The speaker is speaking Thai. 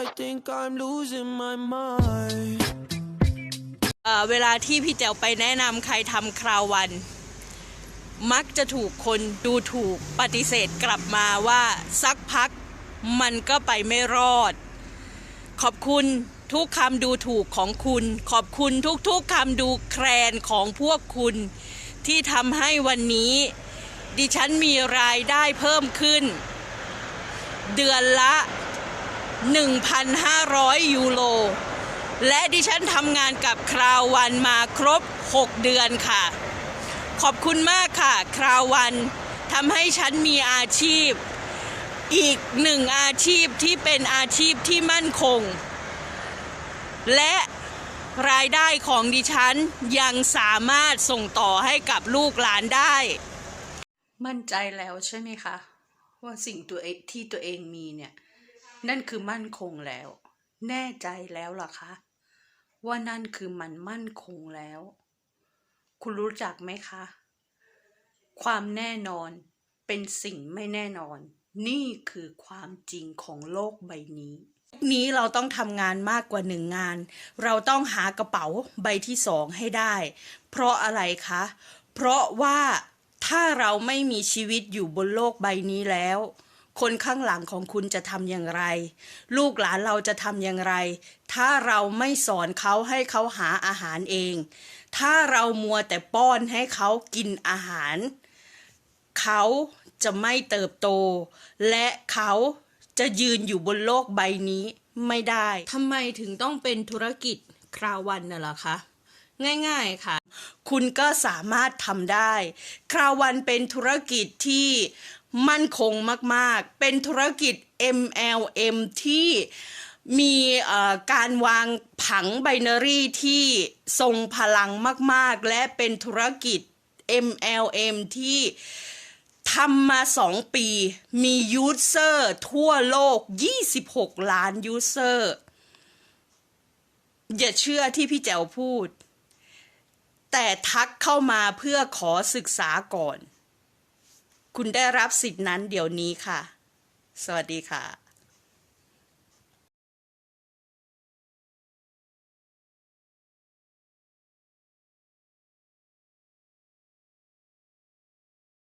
I think I'm losing my mind. เอ่อเวลาที่พี่แจวไปแนะนำใครทำคราววัน มักจะถูกคนดูถูกปฏิเสธกลับมาว่าสักพักมันก็ไปไม่รอด ขอบคุณทุกคำดูถูกของคุณ ขอบคุณทุกๆคำดูแคลนของพวกคุณ ที่ทำให้วันนี้ ดิฉันมีรายได้เพิ่มขึ้น เดือนละ 1,500 ยูโร และดิฉันทำงานกับคราววันมาครบ 6 เดือนค่ะ ขอบคุณมากค่ะ คราววันทำให้ฉันมีอาชีพ อีกหนึ่งอาชีพที่เป็นอาชีพที่มั่นคง และรายได้ของดิฉันยังสามารถส่งต่อให้กับลูกหลานได้ มั่นใจแล้วใช่ไหมคะ ว่าสิ่งตัวเองที่ตัวเองมีเนี่ย นั่นคือมั่นคงแล้ว แน่ใจแล้วล่ะคะ ว่านั่นคือมันมั่นคงแล้ว คุณรู้จักไหมคะ ความแน่นอนเป็นสิ่งไม่แน่นอน นี่คือความจริงของโลกใบนี้นี้เราต้องทำงานมากกว่าหนึ่งงาน เราต้องหากระเป๋าใบที่สองให้ได้ เพราะอะไรคะ เพราะว่าถ้าเราไม่มีชีวิตอยู่บนโลกใบนี้แล้ว คนข้างหลังของคุณจะทำอย่างไร ลูกหลานเราจะทำอย่างไร ถ้าเราไม่สอนเขาให้เขาหาอาหารเอง ถ้าเรามัวแต่ป้อนให้เขากินอาหาร เขาจะไม่เติบโต และเขาจะยืนอยู่บนโลกใบนี้ไม่ได้ทำไมถึงต้องเป็นธุรกิจคราวันน่ะล่ะคะ ง่ายๆค่ะ คุณก็สามารถทำได้ คราววันเป็นธุรกิจที่มั่นคงมากๆ เป็นธุรกิจ MLM ที่มีการวางผังไบนารีที่ทรงพลังมาก ๆ และเป็นธุรกิจ MLM ที่ทำมาสองปี มียูเซอร์ทั่วโลก 26 ล้านยูเซอร์อย่าเชื่อที่พี่แจ๋วพูด แต่ทักเข้ามาเพื่อขอศึกษาก่อน คุณได้รับสิทธินั้นเดี๋ยวนี้ค่ะ สวัสดีค่ะ